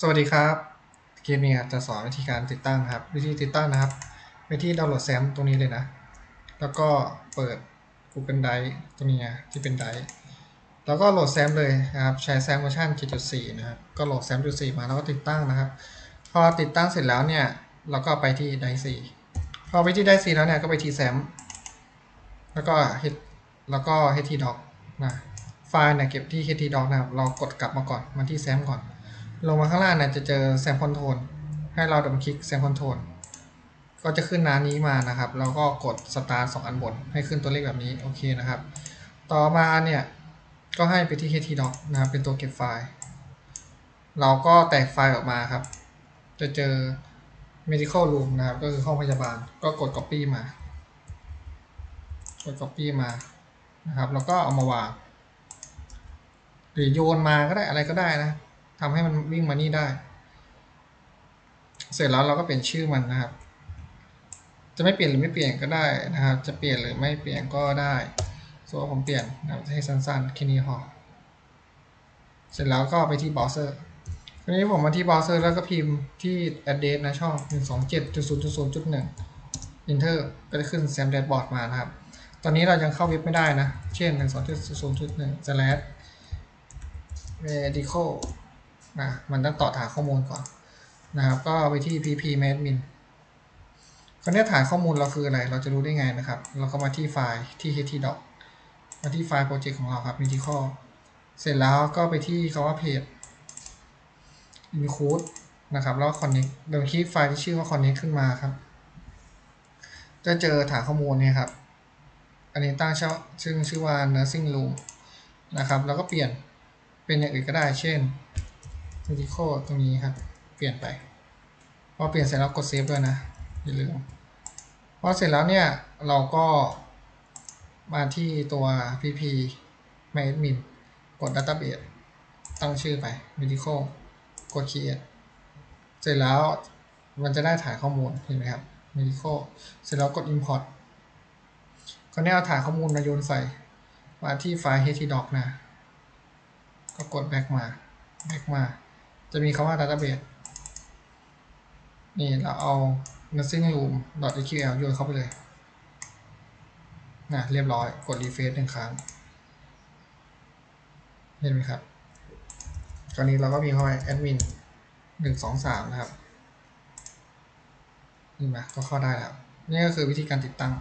สวัสดีครับคลิปนี้จะสอนวิธีการติดตั้งครับ วิธีติดตั้งนะครับไปที่ดาวน์โหลดแซมตรงนี้เลยนะ แล้วก็เปิด Google Drive ตรงนี้นะที่เป็นไดร์แล้วก็โหลดแซมเลยนะครับใช้แซมเวอร์ชัน7.4 นะครับ ก็โหลดแซม7.4มาแล้วก็ติดตั้งนะครับ พอติดตั้งเสร็จแล้วเนี่ยเราก็ไปที่ไดร์4พอไปที่ไดร์4แล้วเนี่ยก็ไปที่แซมแล้วก็ H แล้วก็ htdoc นะไฟล์เนี่ยเก็บที่ htdoc นะครับเรากดกลับมาก่อนมาที่แซมก่อน ลงมาข้างล่างเนี่ยจะเจอแซมคอนโทรลให้เราดับคลิกแซมคอนโทรลก็จะขึ้นหน้านี้มานะครับ แล้วก็กดสตาร์สองอันบนให้ขึ้นตัวเลขแบบนี้โอเคนะครับ ต่อมาเนี่ยก็ให้ไปที่ htdoc นะครับ เป็นตัวเก็บไฟล์ เราก็แตกไฟล์ออกมาครับ จะเจอ medical room นะครับ ก็คือห้องพยาบาล ก็กด copy มา กด copy มา นะครับ แล้วก็เอามาวาง หรือโยนมาก็ได้อะไรก็ได้นะ ทำให้มันวิ่งมานี่ได้ เสร็จแล้วเราก็เปลี่ยนชื่อมันนะครับ จะไม่เปลี่ยนหรือไม่เปลี่ยนก็ได้นะครับ จะเปลี่ยนหรือไม่เปลี่ยนก็ได้ส่วนผมเปลี่ยนนะครับให้สั้นๆแค่นี้พอเสร็จแล้วก็ไปที่เบราว์เซอร์ทีนี้ผมมาที่เบราว์เซอร์แล้วก็พิมพ์ที่ address นะช่อง 127.0.0.1 enter ก็จะขึ้น sam dashboard มานะครับ ตอนนี้เรายังเข้าเว็บไม่ได้นะ เช่น 127.0.1 slash medical นะมันต้องต่อฐานข้อมูลก่อนนะครับก็ไปที่ pp admin คราวนี้ฐานข้อมูลเราคืออะไร เราจะรู้ได้ไงนะครับ เราก็มาที่ไฟล์ที่ htdoc มาที่ไฟล์โปรเจกต์ของเราครับ medical เสร็จแล้วก็ไปที่คำว่า page include นะครับแล้ว connect โดยคลิกไฟล์ที่ชื่อว่า connect ขึ้นมาครับ จะเจอฐานข้อมูลเนี่ยครับ อันนี้ตั้งชื่อชื่อว่า nursing room นะครับ แล้วก็เปลี่ยนเป็นอย่างอื่นก็ได้ เช่น medical ตรงนี้ครับ เปลี่ยนไปพอเปลี่ยนเสร็จแล้วกดเซฟด้วยนะอย่าลืมพอเสร็จแล้วเนี่ยเราก็มาที่ตัว pp admin กด database ตั้งชื่อไป medical กด create เสร็จแล้วมันจะได้ฐานข้อมูลเห็นไหมครับ medical เสร็จแล้วกด import คราวนี้เอาฐานข้อมูลมาโยนใส่ มาที่ไฟล์ htdoc นะ ก็กด back มา back มา จะมีคำว่า database นี่เราเอา nursing room .sql โยนเข้าไปเลยนะเรียบร้อยกด refresh หนึ่งครั้ง เห็นไหมครับตอนนี้เราก็มีเข้าไป admin หนึ่งสองสามนะครับนี่มาก็เข้าได้แล้วนี่ก็คือวิธีการติดตั้ง